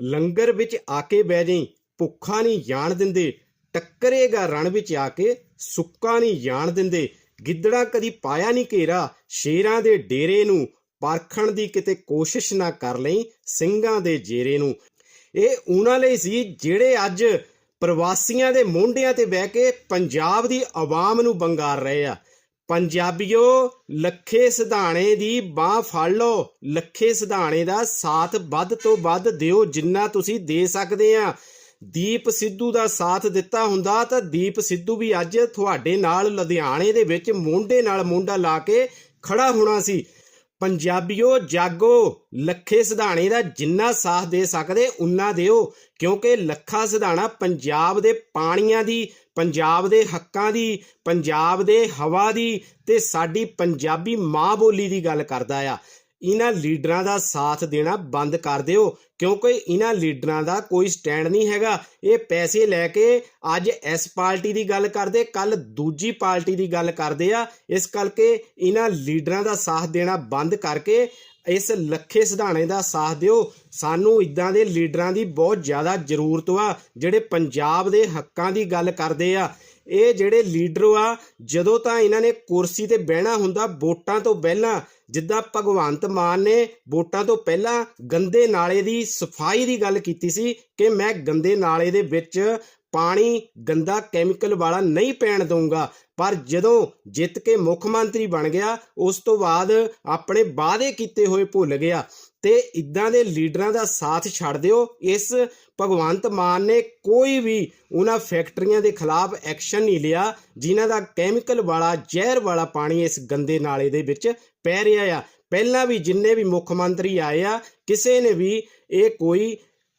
ਲੰਗਰ ਵਿੱਚ ਆ ਕੇ ਬਹਿ ਜਾਈ, ਭੁੱਖਾ ਨਹੀਂ ਜਾਣ ਦਿੰਦੇ। ਟੱਕਰੇਗਾ ਰਣ ਵਿੱਚ ਆ ਕੇ, ਸੁੱਕਾ ਨਹੀਂ ਜਾਣ ਦਿੰਦੇ। ਗਿੱਦੜਾ ਕਦੀ ਪਾਇਆ ਨਹੀਂ ਘੇਰਾ, ਸ਼ੇਰਾਂ ਦੇ ਡੇਰੇ ਨੂੰ। ਪਰਖਣ ਦੀ ਕਿਤੇ ਕੋਸ਼ਿਸ਼ ਨਾ ਕਰ ਲਈ, ਸਿੰਘਾਂ ਦੇ ਜੇਰੇ ਨੂੰ। ਇਹ ਉਹਨਾਂ ਲਈ ਸੀ ਜਿਹੜੇ ਅੱਜ ਪ੍ਰਵਾਸੀਆਂ ਦੇ ਮੋਢਿਆਂ ਤੇ ਬਹਿ ਕੇ ਪੰਜਾਬ ਦੀ ਆਵਾਮ ਨੂੰ ਬੰਗਾਰ ਰਹੇ ਆ। ਪੰਜਾਬੀਓ, ਲੱਖੇ ਸਿਧਾਣੇ ਦੀ ਬਾਹ ਫੜ ਲਓ। ਲੱਖੇ ਸਿਧਾਣੇ ਦਾ ਸਾਥ ਵੱਧ ਤੋਂ ਵੱਧ ਦਿਓ, ਜਿੰਨਾ ਤੁਸੀਂ ਦੇ ਸਕਦੇ ਆ। ਦੀਪ ਸਿੱਧੂ ਦਾ ਸਾਥ ਦਿੱਤਾ ਹੁੰਦਾ ਤਾਂ ਦੀਪ ਸਿੱਧੂ ਵੀ ਅੱਜ ਤੁਹਾਡੇ ਨਾਲ, ਲੁਧਿਆਣੇ ਦੇ ਵਿੱਚ ਮੋਢੇ ਨਾਲ ਮੋਢਾ ਲਾ ਕੇ ਖੜਾ ਹੋਣਾ ਸੀ। ਪੰਜਾਬੀਓ, ਜਾਗੋ, ਲੱਖੇ ਸਿਧਾਣੇ ਦਾ ਜਿੰਨਾ ਸਾਥ ਦੇ ਸਕਦੇ, ਉਨਾ ਦਿਓ। ਕਿਉਂਕਿ ਲੱਖਾ ਸਿਧਾਣਾ ਪੰਜਾਬ ਦੇ ਪਾਣੀਆਂ ਦੀ, ਪੰਜਾਬ ਦੇ ਹੱਕਾਂ ਦੀ, ਪੰਜਾਬ ਦੇ ਹਵਾ ਦੀ ਤੇ ਸਾਡੀ ਪੰਜਾਬੀ ਮਾਂ ਬੋਲੀ ਦੀ ਗੱਲ ਕਰਦਾ ਆ। ਇਹਨਾਂ ਲੀਡਰਾਂ ਦਾ ਸਾਥ ਦੇਣਾ ਬੰਦ ਕਰ ਦਿਓ, ਕਿਉਂਕਿ ਇਹਨਾਂ ਲੀਡਰਾਂ ਦਾ ਕੋਈ ਸਟੈਂਡ ਨਹੀਂ ਹੈਗਾ। ਇਹ ਪੈਸੇ ਲੈ ਕੇ ਅੱਜ ਇਸ ਪਾਰਟੀ ਦੀ ਗੱਲ ਕਰਦੇ ਕੱਲ ਦੂਜੀ ਪਾਰਟੀ ਦੀ ਗੱਲ ਕਰਦੇ ਆ। ਇਸ ਕਰਕੇ ਇਹਨਾਂ ਲੀਡਰਾਂ ਦਾ ਸਾਥ ਦੇਣਾ ਬੰਦ ਕਰਕੇ ਇਸ ਲੱਖੇ ਸਿਧਾਣੇ ਦਾ ਸਾਥ ਦਿਓ। ਸਾਨੂੰ ਇਦਾਂ ਦੇ ਲੀਡਰਾਂ ਦੀ ਬਹੁਤ ਜ਼ਿਆਦਾ ਜ਼ਰੂਰਤ ਆ ਜਿਹੜੇ ਪੰਜਾਬ ਦੇ ਹੱਕਾਂ ਦੀ ਗੱਲ ਕਰਦੇ ਆ। ਇਹ ਜਿਹੜੇ ਲੀਡਰ ਆ, ਜਦੋਂ ਤਾਂ ਇਹਨਾਂ ਨੇ ਕੁਰਸੀ ਤੇ ਬਹਿਣਾ ਹੁੰਦਾ ਵੋਟਾਂ ਤੋਂ ਪਹਿਲਾਂ, ਜਿੱਦਾਂ ਭਗਵੰਤ ਮਾਨ ਨੇ ਵੋਟਾਂ ਤੋਂ ਪਹਿਲਾਂ ਗੰਦੇ ਨਾਲੇ ਦੀ ਸਫ਼ਾਈ ਦੀ ਗੱਲ ਕੀਤੀ ਸੀ ਕਿ ਮੈਂ ਗੰਦੇ ਨਾਲੇ ਦੇ ਵਿੱਚ ਪਾਣੀ ਗੰਦਾ ਕੈਮੀਕਲ ਵਾਲਾ ਨਹੀਂ ਪੈਣ ਦਊਂਗਾ। ਪਰ ਜਦੋਂ ਜਿੱਤ ਕੇ ਮੁੱਖ ਮੰਤਰੀ ਬਣ ਗਿਆ, ਉਸ ਤੋਂ ਬਾਅਦ ਆਪਣੇ ਵਾਅਦੇ ਕੀਤੇ ਹੋਏ ਭੁੱਲ ਗਿਆ। ਤੇ ਇਦਾਂ ਦੇ ਲੀਡਰਾਂ ਦਾ ਸਾਥ ਛੱਡ ਦਿਓ। ਇਸ ਭਗਵੰਤ ਮਾਨ ਨੇ ਕੋਈ ਵੀ ਉਹਨਾਂ ਫੈਕਟਰੀਆਂ ਦੇ ਖਿਲਾਫ ਐਕਸ਼ਨ ਨਹੀਂ ਲਿਆ, ਜਿਨ੍ਹਾਂ ਦਾ ਕੈਮੀਕਲ ਵਾਲਾ, ਜ਼ਹਿਰ ਵਾਲਾ ਪਾਣੀ ਇਸ ਗੰਦੇ ਨਾਲੇ ਦੇ ਵਿੱਚ ਪੈ ਰਿਹਾ ਆ। ਪਹਿਲਾਂ ਵੀ ਜਿੰਨੇ ਵੀ ਮੁੱਖ ਮੰਤਰੀ ਆਏ ਆ, ਕਿਸੇ ਨੇ ਵੀ ਇਹ ਕੋਈ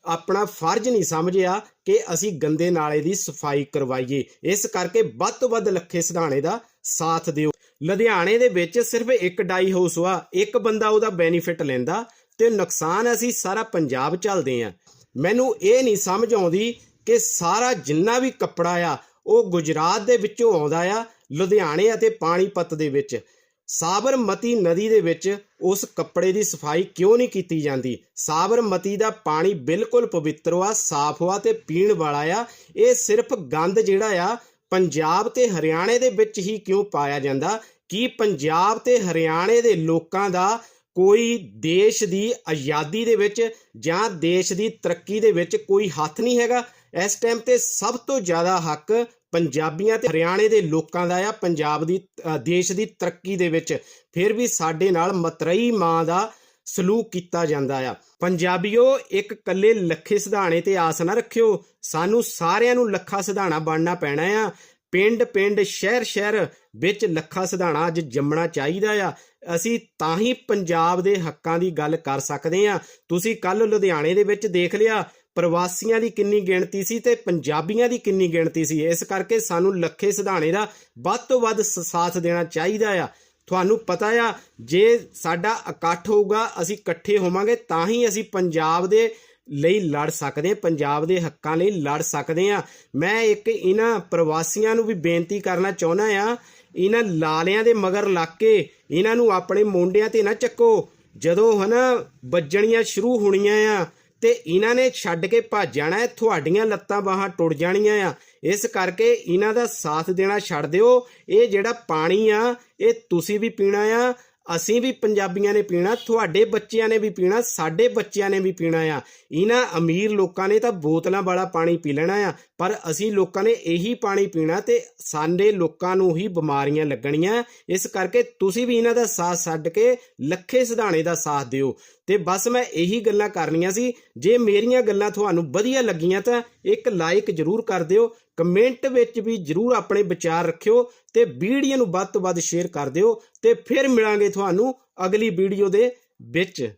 ਆਪਣਾ ਫਰਜ਼ ਨਹੀਂ ਸਮਝਿਆ ਕਿ ਅਸੀਂ ਗੰਦੇ ਨਾਲੇ ਦੀ ਸਫ਼ਾਈ ਕਰਵਾਈਏ। ਇਸ ਕਰਕੇ ਵੱਧ ਤੋਂ ਵੱਧ ਲੱਖੇ ਸਿਧਾਣੇ ਦਾ ਸਾਥ ਦਿਓ। ਲੁਧਿਆਣੇ ਦੇ ਵਿੱਚ ਸਿਰਫ ਇੱਕ ਡਾਈ ਹਾਊਸ ਵਾ ਇੱਕ ਬੰਦਾ ਉਹਦਾ ਬੈਨੀਫਿਟ ਲੈਂਦਾ ਤੇ ਨੁਕਸਾਨ ਅਸੀਂ ਸਾਰਾ ਪੰਜਾਬ ਚੱਲਦੇ ਆ। ਮੈਨੂੰ ਇਹ ਨਹੀਂ ਸਮਝ ਆਉਂਦੀ ਕਿ ਸਾਰਾ ਜਿੰਨਾ ਵੀ ਕੱਪੜਾ ਆ, ਉਹ ਗੁਜਰਾਤ ਦੇ ਵਿੱਚੋਂ ਆਉਂਦਾ ਆ, ਲੁਧਿਆਣੇ ਅਤੇ ਪਾਣੀਪਤ ਦੇ ਵਿੱਚ। ਸਾਬਰਮਤੀ ਨਦੀ ਦੇ ਵਿੱਚ ਉਸ ਕੱਪੜੇ ਦੀ ਸਫ਼ਾਈ ਕਿਉਂ ਨਹੀਂ ਕੀਤੀ ਜਾਂਦੀ? ਸਾਬਰਮਤੀ ਦਾ ਪਾਣੀ ਬਿਲਕੁਲ ਪਵਿੱਤਰ ਆ, ਸਾਫ਼ ਆ ਤੇ ਪੀਣ ਵਾਲਾ ਆ। ਇਹ ਸਿਰਫ ਗੰਦ ਜਿਹੜਾ ਆ, ਪੰਜਾਬ ਤੇ ਹਰਿਆਣੇ ਦੇ ਵਿੱਚ ਹੀ ਕਿਉਂ ਪਾਇਆ ਜਾਂਦਾ? ਕੀ ਪੰਜਾਬ ਤੇ ਹਰਿਆਣੇ ਦੇ ਲੋਕਾਂ ਦਾ ਕੋਈ ਦੇਸ਼ ਦੀ ਆਜ਼ਾਦੀ ਦੇ ਵਿੱਚ ਜਾਂ ਦੇਸ਼ ਦੀ ਤਰੱਕੀ ਦੇ ਵਿੱਚ ਕੋਈ ਹੱਥ ਨਹੀਂ ਹੈਗਾ? ਇਸ ਟਾਈਮ ਤੇ ਸਭ ਤੋਂ ਜ਼ਿਆਦਾ ਹੱਕ ਪੰਜਾਬੀਆਂ ਤੇ ਹਰਿਆਣੇ ਦੇ ਲੋਕਾਂ ਦਾ ਆ। ਪੰਜਾਬ ਦੀ ਦੇਸ਼ ਦੀ ਤਰੱਕੀ ਦੇ ਵਿੱਚ ਫਿਰ ਵੀ ਸਾਡੇ ਨਾਲ ਮਤਰਈ ਮਾਂ ਦਾ ਸਲੂਕ ਕੀਤਾ ਜਾਂਦਾ ਆ। ਪੰਜਾਬੀਓ, ਇੱਕ ਕੱਲੇ ਲੱਖੇ ਸਿਧਾਣੇ ਤੇ ਆਸ ਨਾ ਰੱਖਿਓ। ਸਾਨੂੰ ਸਾਰਿਆਂ ਨੂੰ ਲੱਖਾ ਸਿਧਾਣਾ ਬਣਨਾ ਪੈਣਾ ਆ। ਪਿੰਡ ਪਿੰਡ, ਸ਼ਹਿਰ ਸ਼ਹਿਰ ਵਿੱਚ ਲੱਖਾ ਸਿਧਾਣਾ ਅੱਜ ਜੰਮਣਾ ਚਾਹੀਦਾ ਆ। ਅਸੀਂ ਤਾਂ ਹੀ ਪੰਜਾਬ ਦੇ ਹੱਕਾਂ ਦੀ ਗੱਲ ਕਰ ਸਕਦੇ ਆ। ਤੁਸੀਂ ਕੱਲ ਲੁਧਿਆਣੇ ਦੇ ਵਿੱਚ ਦੇਖ ਲਿਆ। ਪ੍ਰਵਾਸੀਆਂ ਦੀ ਕਿੰਨੀ ਗਿਣਤੀ ਸੀ ਤੇ ਪੰਜਾਬੀਆਂ ਦੀ ਕਿੰਨੀ ਗਿਣਤੀ ਸੀ? ਇਸ ਕਰਕੇ ਸਾਨੂੰ ਲੱਖੇ ਸਿਧਾਣੇ ਦਾ ਵੱਧ ਤੋਂ ਵੱਧ ਸਾਥ ਦੇਣਾ ਚਾਹੀਦਾ ਆ। ਤੁਹਾਨੂੰ ਪਤਾ ਆ, ਜੇ ਸਾਡਾ ਇਕੱਠ ਹੋਊਗਾ, ਅਸੀਂ ਇਕੱਠੇ ਹੋਵਾਂਗੇ, ਤਾਂ ਹੀ ਅਸੀਂ ਪੰਜਾਬ ਦੇ ਲਈ ਲੜ ਸਕਦੇ ਹਾਂ, ਪੰਜਾਬ ਦੇ ਹੱਕਾਂ ਲਈ ਲੜ ਸਕਦੇ ਹਾਂ। ਮੈਂ ਇੱਕ ਇਹਨਾਂ ਪ੍ਰਵਾਸੀਆਂ ਨੂੰ ਵੀ ਬੇਨਤੀ ਕਰਨਾ ਚਾਹੁੰਦਾ ਆ, ਇਹਨਾਂ ਲਾਲਿਆਂ ਦੇ ਮਗਰ ਲੱਗ ਕੇ ਇਹਨਾਂ ਨੂੰ ਆਪਣੇ ਮੋਢਿਆਂ ਤੇ ਨਾ ਚੱਕੋ। ਜਦੋਂ ਹਨਾ, ਵੱਜਣੀਆਂ ਸ਼ੁਰੂ ਹੋਣੀਆਂ ਆ ਤੇ ਇਹਨਾਂ ਨੇ ਛੱਡ ਕੇ ਭੱਜ ਜਾਣਾ ਹੈ। ਤੁਹਾਡੀਆਂ ਲੱਤਾਂ ਬਾਹਾਂ ਟੁੱਟ ਜਾਣੀਆਂ ਆ। ਇਸ ਕਰਕੇ ਇਹਨਾਂ ਦਾ ਸਾਥ ਦੇਣਾ ਛੱਡ ਦਿਓ। ਇਹ ਜਿਹੜਾ ਪਾਣੀ ਆ, ਇਹ ਤੁਸੀਂ ਵੀ ਪੀਣਾ ਆ। ਅਸੀਂ ਵੀ ਪੰਜਾਬੀਆਂ ਨੇ ਪੀਣਾ, ਤੁਹਾਡੇ ਬੱਚਿਆਂ ਨੇ ਵੀ ਪੀਣਾ, ਸਾਡੇ ਬੱਚਿਆਂ ਨੇ ਵੀ ਪੀਣਾ ਆ। ਇਹਨਾਂ ਅਮੀਰ ਲੋਕਾਂ ਨੇ ਤਾਂ ਬੋਤਲਾਂ ਵਾਲਾ ਪਾਣੀ ਪੀ ਲੈਣਾ ਆ, ਪਰ ਅਸੀਂ ਲੋਕਾਂ ਨੇ ਇਹੀ ਪਾਣੀ ਪੀਣਾ ਤੇ ਸਾਡੇ ਲੋਕਾਂ ਨੂੰ ਹੀ ਬਿਮਾਰੀਆਂ ਲੱਗਣੀਆਂ। ਇਸ ਕਰਕੇ ਤੁਸੀਂ ਵੀ ਇਹਨਾਂ ਦਾ ਸਾਥ ਛੱਡ ਕੇ ਲੱਖੇ ਸਿਧਾਣੇ ਦਾ ਸਾਥ ਦਿਓ। ਤੇ ਬਸ ਮੈਂ ਇਹੀ ਗੱਲਾਂ ਕਰਨੀਆਂ ਸੀ, ਜੇ ਮੇਰੀਆਂ ਗੱਲਾਂ ਤੁਹਾਨੂੰ ਵਧੀਆ ਲੱਗੀਆਂ ਤਾਂ ਇੱਕ ਲਾਈਕ ਜ਼ਰੂਰ ਕਰ ਦਿਓ ਕਮੈਂਟ ਵਿੱਚ ਵੀ ਜ਼ਰੂਰ ਆਪਣੇ ਵਿਚਾਰ ਰੱਖਿਓ ਤੇ ਵੀਡੀਓ ਨੂੰ ਵੱਧ ਤੋਂ ਵੱਧ ਸ਼ੇਅਰ ਕਰ ਦਿਓ ਤੇ ਫਿਰ ਮਿਲਾਂਗੇ ਤੁਹਾਨੂੰ ਅਗਲੀ ਵੀਡੀਓ ਦੇ ਵਿੱਚ।